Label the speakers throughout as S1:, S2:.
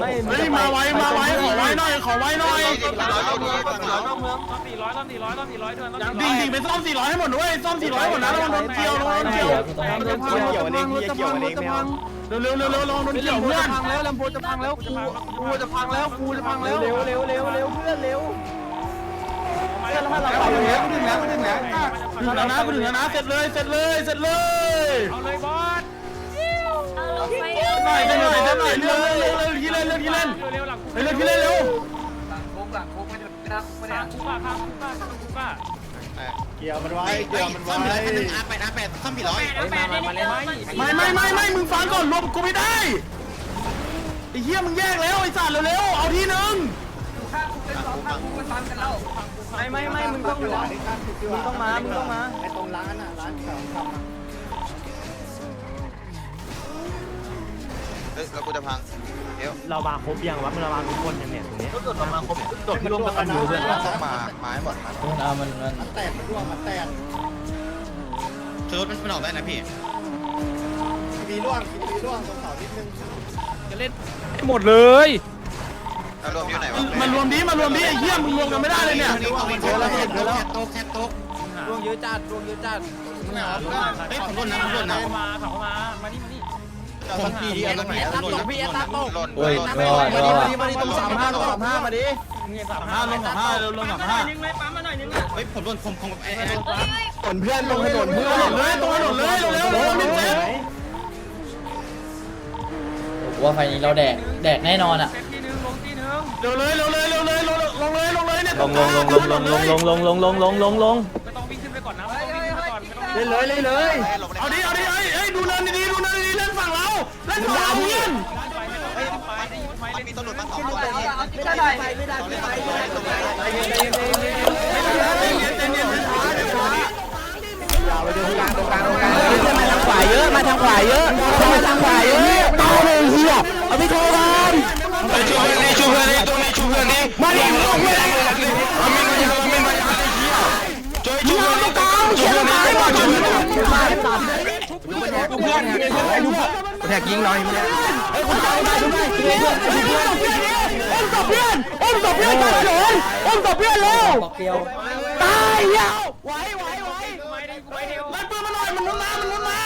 S1: ไม่
S2: เฮ้ยมาไว้มาไว้ขอไว้หน่อยขอไว้หน่อย
S1: สี่ร้อยรอบสี่ร้อยรอบสี่ร้อยรอบสี่ร้อยเดือนรอบสี่ร้
S2: ดิ่
S1: องย
S2: ดิ่งไปซ่อม400ให้หมดด้วยซ่อม400ให้หมดนะระวังโดนเกี่ยวระวังโดนเกี่ยว
S3: เกี่ยวอันนี้เกี่ยวอันนี้ไม่เอา
S2: เร็วเร็วเร็วเร็วระวังโดนเกี่ยวเพื่อน
S4: พังแล้วลำโพงจะพังแล้วกูกูจะพังแล้วกูจะพังแล้ว
S1: เร็วเร็วเร็วเร็วเพื่อนเร็ว
S4: แล้วถ้าเราไปแล้วกูถึงแล้วกูถึงแล้ว
S2: ถึงแล้วนะถึงแล้วนะเสร็จเลยเสร็จเลยเสร็จเลย
S1: เอาเลยบอส
S2: หน่อยได้หน่อยได้หน่อยเร็วเร็วเร็วที่เล่นเร็วที่เล่น
S1: เร็วหลัง
S2: เร็วที่เล่นเร็ว
S1: คุกอะคุกอะคุกอะคุกอะ
S3: เกี่ยวมันไว้เกี่ยวมันไว้
S5: อาแปดอาแปดซ่อมผิดร้อย
S2: ไม่ไม่ไม่ไม่มึงฟังก่อนรวมกูไม่ได้ไอ้เหี้ยมึงแยกแล้วไอ้สัตว์เร็วๆเอาที่หนึ่ง
S1: ไม่ไม่ไม่มึงต้องมึงต้องมามึงต้องมา
S3: ไอ้ตรงร้านอะร้านของทำ
S5: เฮ้ยแล้วกูจะพังเดี๋ยว
S6: เรามาครบยังวะเรามาทุกคนยังเนี่ยตรงนี้
S3: ตดที่ร่วมกันอยู่ด้วย
S5: ต้องมาไม้หมดมา
S3: มันแตกมันร่วงมันแตก
S5: เชิร์มันมันออกได้นะพี่
S3: มีร่วงมีร่วงตรงเสานิดนึง
S4: หมดเลย
S5: แล้วรวมอยู่ไหนวะ
S2: มารวมดิมารวมดิไอ้เหี้ยมึงรวมกันไม่ได้เลยเนี่ย
S5: เจอแล้วเจอแล้วโต๊ะแคบโต๊ะ
S4: ดวงเยอะจัดดวงเยอะจัด
S5: เฮ้ยผมโดนนะผมโดนนะ
S1: เข้ามาเข้ามามานี่มานี่
S5: ผมพี่เอาตรงไหนหล่นพี่ตาตกหล่น
S3: โอ้ย
S4: มาดิมาดิมาดิตรงสามห้าตรงสามห้ามาดิ
S1: สาม
S2: ห้าลงสามห้าเร็วลงสามห้า
S5: เฮ้ยผมโดนผมผมไอ้
S4: ผลเพื่อนลงถนนเพื่อน
S2: นนเลยตรงถนนเลยเร็วเร็วเร็วเดียว
S7: ว่าไฟนี้เราแดกแดกแน่นอนอะ
S1: เร็
S2: วเลยเร็วเลยเร็วเลยลงลงเลยลงเลยเนี่ย
S6: ลงลงลงลงลงลงลงลงลงลงลงลง
S1: ไม่ต้องวิ่งขึ้นไปก่อนนะ
S4: เล่นเลยเล่นเลย
S2: เอาดิเอาดิเอ้ยดูเนินดีดูเนินดี ๆเล่นฝั่งเราเล่นฝั่งเราเพื่อน
S1: ไปไม่ต้องวิ่งไปได้ยินไหม
S5: มัน
S1: เล่น
S5: มีตำรวจมาสองคน
S4: ไม่ได้ไม่ได้ไม่ได้ไม่ได้ไม่ได้มาทางขวาเยอะ มาทางขวาเยอะ มาทางขวาเยอะตายเลยเฮียเอาไปโทรกัน
S5: ไปช่วย
S4: ไป
S5: ช่วย
S4: เพื่อนแทกยิงหน่อยไอ้คนตายมาทำไมเพื่อนเพื่อนอ้มศพเพื่อนอ้มศพเพื่อนตายเลยอุ้มศพเพื่อนเร็วตายเหี้ยไหวไหวไหว
S1: ไม่ได้ไม่ได้
S2: ไล่ปืนมาหน่อยมันมุนมามันมุนมา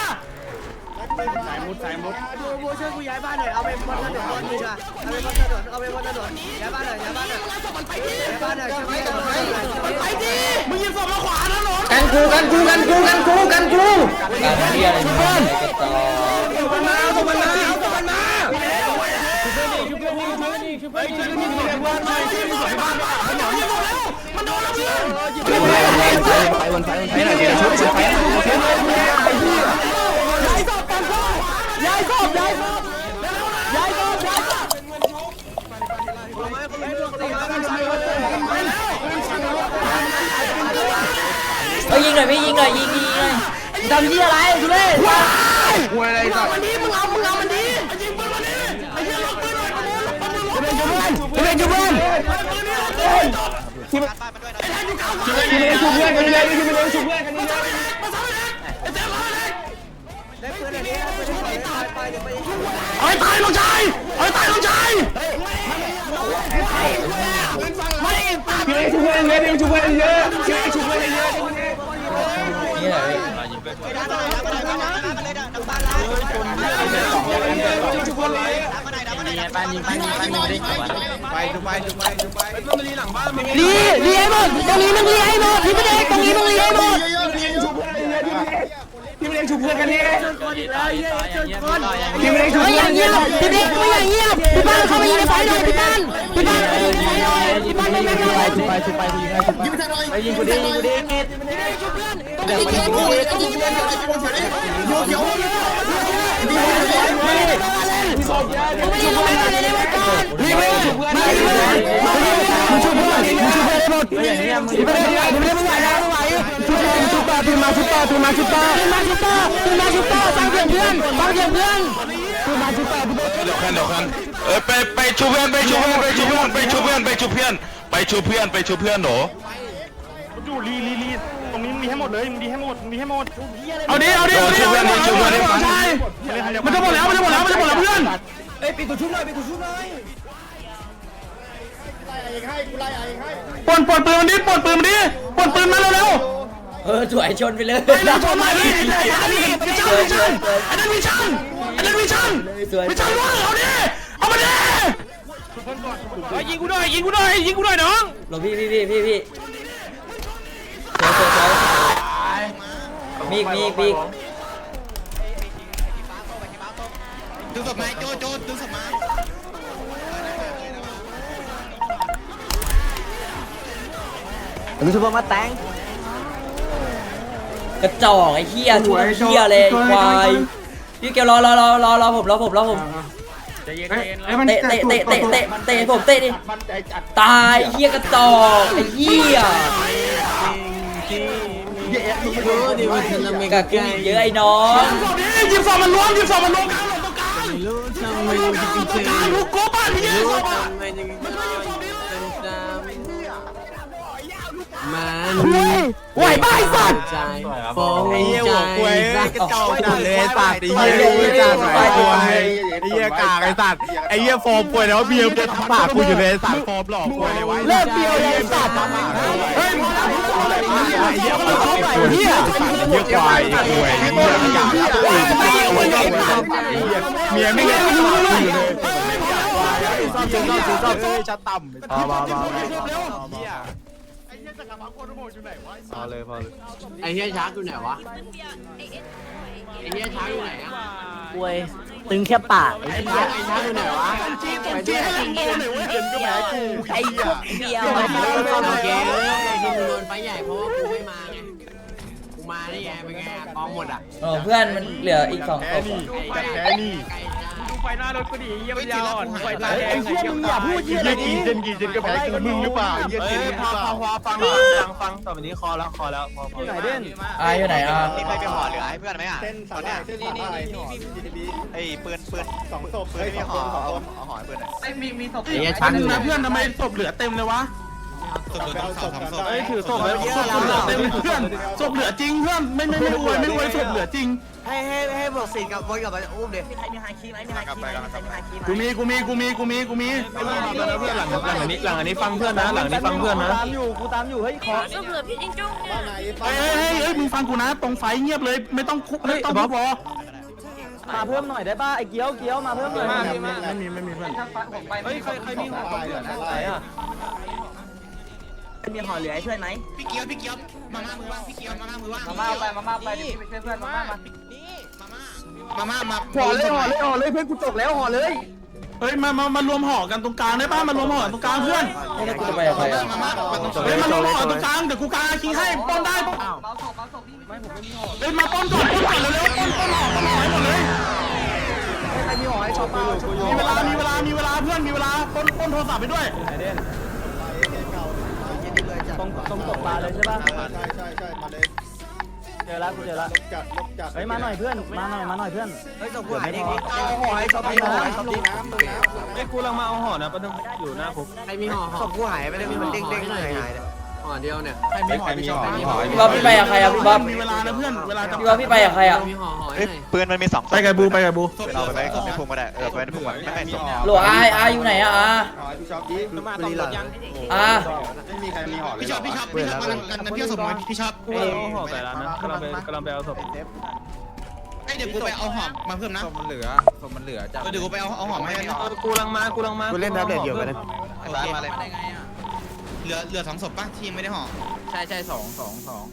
S3: สายมุดสายมุด
S4: ดูบัวช่วยกูย้ายบ้านหน่อยเอาไปบนถนนบนดีกว่าเอาไปบนถนนเอาไปบนถนนย้ายบ้านหน่อยย้ายบ้านหน่อยย้ายบ้านหน่อยช่วยกันหน่อยมันไปดิ กูกันกูกันกูกันกูกันกู
S7: เรียนทุก
S4: คนส่งมันมาส่งมันมา
S2: ส่งมันมา
S4: ไปวันไฟวันไฟหน่อยเดี๋ยวช่วยช่วยไฟ
S7: เฮ้ยยิงหน่อยพี่ยิงหน่อยยิงยิงหน่อย
S4: ดำยี่อะไรทุเรศว้าย
S2: มึงเอามันดิมึงเอามึงเอามันดิไอ้ยิงปืนมาดิไอ้เหี้ยล็อกปืนหน่อยมันล็อกปืนมันล็อกปืน
S4: ทุเรศทุเรศทุเรศ
S2: ปืนนี่ล็อกปืน
S5: ป้ามาด้วยนะ
S2: ไอ้แทนอยู่กลาง
S4: ทุเรศชุบเพื่อนกันเลยชุบเพื่อนชุบเพื่อนกันเลย
S2: มาซ้ำเลยไอ้แทนมาเลย
S4: ได้ปืนอะไรได้ปืนอะไรตายไปเดี๋ยวไป
S2: ไอ้ตายลงชายไอ้ตายลงชาย
S4: ทุเรศชุบเพื่อนเยอะชุบเพื่อนเยอะชุบชุบเพื่อนเยอะ
S7: นี่แหละ
S4: รีรีให้หมดตรงนี้มึงรีให้หมดพี่ประเด็กตรงนี้มึงรีให้หมดเฮ้
S8: ยอย่างเงียบพี่ประเด็กไม่อย่างเงียบพี่บ้านเข้าไปยิงในไฟหน่อยพี่บ้าน ไปไปไป
S4: ชุบไปกูยิงให้ชุบไปยิงไปห
S8: น่อยยิงกูดิยิง
S4: ไปดิเงไปยวมันยิงไปดิยิงกูดิปยกโยกเดี๋
S9: ยวกันเงไปยวกันเออไปไปชูเพื่อนไปชูเพื่อนไปชูเพื่อนไปชูเพื่อนไปชูเพื่อน ไปชูเพื่อนไปชูเพื่อนหนู
S2: อยู่ลีลีลีตรงนี้มีให้หมดเลยมีให้หมดมีให้หมดเอาดิเอาดิ
S9: ชูเพื่อนนี่ชูเพื่อนนี่
S2: ใช่มันจะหมดแล้วมันจะหมดแล้วมันจะหมดแล้วเพื่อน
S3: เอ้ยปิดตัวชุบหน่อยปิดตัวชุบหน่อยไล่เองให้กูไล่เองให้
S2: ปนปนปืนมันดิปนปืนมันดิปนปืนมาเร็ว
S7: เออสวยชนไปเลย
S2: ๆไปเลยชนมาดิไอ้นี่วิชันวิชันอันนั้นวิชันอันนั้นวิชัน
S7: สวย
S2: วิชันว่าเอาดิเอามาดิ
S6: ยิงกูหน่อยยิงกูหน่อยยิงกูหน่อยน้อง
S7: หลบพี่พี่พี่พี่พี่สวยสวยสวยมีอีกมีอีกมีอีก
S5: ดึงศพมาโจโจดึงศพมา
S4: รู้สึกว่ามาแตง
S7: กระจอกไอ้เหี้ยชุบเหี้ยเลยไอ้ควายพี่เกลรอรอรอรอรอผมรอผมรอผม
S6: ใจเย็น
S2: เอ้ย
S6: ใจเย็น
S2: เอ้ยมัน
S7: เตะเตะเตะเตะเตะเตะผมเตะดิตายไอ้เหี้ยกระจอกไอ้เหี้ยกะกูอีกเยอะไอ้น้อง
S2: หยิบศพมันล้วงหยิบศพมันล้วงกลางหลงตรงกลางตรงกลางลูกโก้ป่ะพี่ยิงศพอะมันไม่ยิงศ พนี้เลย
S4: ไหวบ้าไอ้สัตว์
S3: ไอ้เหี้ยหัวกล้วยกระจอกจัดเลยไอ้สัตว์ไอ้เหี้ยกล้วยจัดไอ้กล้วยไอ้เหี้ยกากไอ้สัตว์ไอ้เหี้ยโฟมกล้วยแล้วเบียร์จะทำปากกูอยู่เลยไอ้สัตว์โฟมหลอกกล้วยเลยไว้
S4: เลิกเดียวเลยไอ้สัตว์เฮ้ยพอแล้วพอแล้ว
S3: ไอ้เหี้ยมันเข้าไปเหี้ยเหี้ยควายกล้วยเหี้ยกากเมียไม่เห็นกูอยู่เลยจะต่ำ พอพอพอ
S1: ไอ้เฮียช้าอยู่ไหนวะ ไอ้เฮียช้าอยู่ไหนอะ
S4: กวยตึงแค่ปาก
S1: ไอ้ช้าไอ้ช้าอยู่ไหนวะ
S2: จี้ตรงจี้ให้ลำโพงหน่อยเว้ย
S4: ไอ้เหี้ยเดียว
S1: โอเคที่มึงโดนไฟใหญ่เพราะว่ากูไม่มาไง กูมาได้ไงเป็นไงกองหมดอะ
S7: เออเพื่อนมันเหลืออีกสองศพอะ
S3: แค่นี้
S6: ดู ไฟหน้ารถกูดิเยี่ยมยาวอ่อนไฟตาแด
S4: ไอ้
S6: ง
S4: เหี้ยมึงอย่าพูดเหี้ย
S3: เหี้ยกี่เจนกี่เจนก็แพ้คือมึงหรือเปล่าเหี้ยเจนหรือเปล่า
S6: ฟังฟังฟังต่อไปนี้คอแล้วคอแล้วพอพอ
S4: ไหนเด่น
S7: อะอยู่ไหนอะ
S5: มีใครไปห่อเหลือให้เพื่อนไหมอะ
S3: เส้นสาหร่ายเส้นสาหร่ายจีทีบี
S5: ไอ้ปืนปืน
S3: สองศพ
S5: ปื
S3: เฮ้
S5: น
S3: ย
S5: ไม่
S3: ส
S5: มี
S3: อง
S5: ห่อ
S3: คนสอง
S5: เอา
S3: คน
S5: เอาห่อให้เพื่อนหน่อย
S1: ไอ้มีมีศพ
S2: ไอ้เหี้ยชันนึงนะเพื่อนทำไมศพเหลือเต็มเลยวะ เอ้ยถือศพแล้วศพเหลือเต็มเลยเพื่อนศพเหลือจริงเพื่อนไม่ไม่ไม่อวยไม่อวยศพเหลือจริง
S1: ให้ให้ให้บอกสิกับวนกับอุ้มเดี๋ยว
S5: กลับไปกันกลับไป
S2: กูมีกูมีกูมีกูมีกูมี
S6: เพื่อนหลังหลังอันนี้หลังอันนี้ฟังเพื่อนนะหลังนี้ฟังเพื่อนนะ
S4: ตามอยู่กูตามอยู่เฮ้ยขอ
S8: ก็เหลือพี่จิงจุ้งเนี่ย
S3: บ้านไหน
S2: เฮ้ยเฮ้ยเฮ้ยมึงฟังกูนะ ตรงไฟเงียบเลยไม่ต้องคุไม่ต้องพอ
S4: มาเพิ่มหน่อยได้ป่ะไอ้เกี้ยวเกี้ยวมาเพิ่มหน่อย
S2: ไม่มีไม่มีเพื่อน
S1: เฮ้ยใครใครมีหัว
S3: ไหนอะ
S4: มีห่อเหลือให้ช่วยไหม
S5: พี่เกียวพี่เกียวมาม่ามือว่างพี่เกียวมาม่ามือว่าง
S1: มาม่าไปมาม่าไปดิไปเพื่อนมาม่ามา
S5: มาม่ามา
S4: ห่อเลยห่อเลยห่อเลยเพื่อนกูจกแล้วห่อเลย
S2: เฮ้ยมามามารวมห่อกันตรงกลางได้ป่ะมารวมห่อตรงกลางเพื่อน
S7: ไม่ได้กูจะไปกับใครอะ
S5: มาม่ามาต้อง
S2: เฮ้ยมารวมห่อตรงกลางเดี๋ยวกูกางคิงให้ป้อนได้ป้อน
S1: เมาศพเมาศพพี่ไม่ผมไม่มีห่อ
S2: เฮ้ยมาป้อนก่อนป้อนก่อนเร็วๆป้อนป้อนห่อป้อนห่อให้หมดเลย
S4: ใครมีห่อให้ชอบเปล่า
S2: มีเวลามีเวลามีเวลาเพื่อนมีเวลาป้อนป้อนโทรศัพท์ไปด้วย
S4: ตรงตรงตกปลาเลยใช่ป่ะ
S3: ใช่ใช่ใช่มาเลย
S4: เจอแล้วกูเจอแล้ว
S3: จัดลบจัด
S4: เฮ้ยมาหน่อยเพื่อนมาหน่อยมาหน่อยเพื่อน
S1: เฮ้ยศพกูหายดิ
S3: เอาห่อให้ชอบกินห่อให้ชอบกินน้ำน้ำ
S6: ไอ้กูลังมาเอาห่อนะปะนึงอยู่หน้าผ
S1: มไอ้มีห่อศพกูหายไปเลยมีมันเด้งเด้งหายหายเลย ห่อเดียวเนี่ย
S5: ใครมีห่อพี่ชอบมีห่อ
S7: พี่บ๊อบพี่ไปกับใครอะพี่บ๊อบ
S2: มีเวลานะเพื่อนเวลาจะ
S7: พี่บ๊อบพี่ไปกับใครอะ
S1: มีห่อห่อ
S5: เอ้ยปืนมันมีสอง
S2: ไปกับบูไปกับบู
S5: เราไปไว้ในพุ่มก็ได้เออไปในพุ่มก่อนไม่ให้ศพ
S7: หลวอาอาอยู่ไหนอะอา
S3: ห่อให้พี่ชอบกิน
S6: มาตำรวจยัง
S7: อา
S3: ไม่มีใครมีห่อเลย
S5: พี่ชอบพี่ชอบพี่ชอบมากันพี่ชอบสมมติพี่ชอบ
S6: กูเอาห่อใส่ร้านนะกำลังไปกำลังไปเอาศพ
S5: ไอ้เดี๋ยวกูไปเอาหอมมาเพิ่มนะ
S10: มันเหลือศพมันเหลือจ้ะ
S5: เดี๋ยวกูไปเอาเอาหอมให้กัน
S6: กูลังมากูลังมา
S10: กูเล่นแท็บเล็ตอยู่ไปเลย
S5: โอเคมาเลยเห ลือเหลือสองศพป่ะที่ยังไม่ได้ห่อ
S10: ใช่ใช่สองสองสอง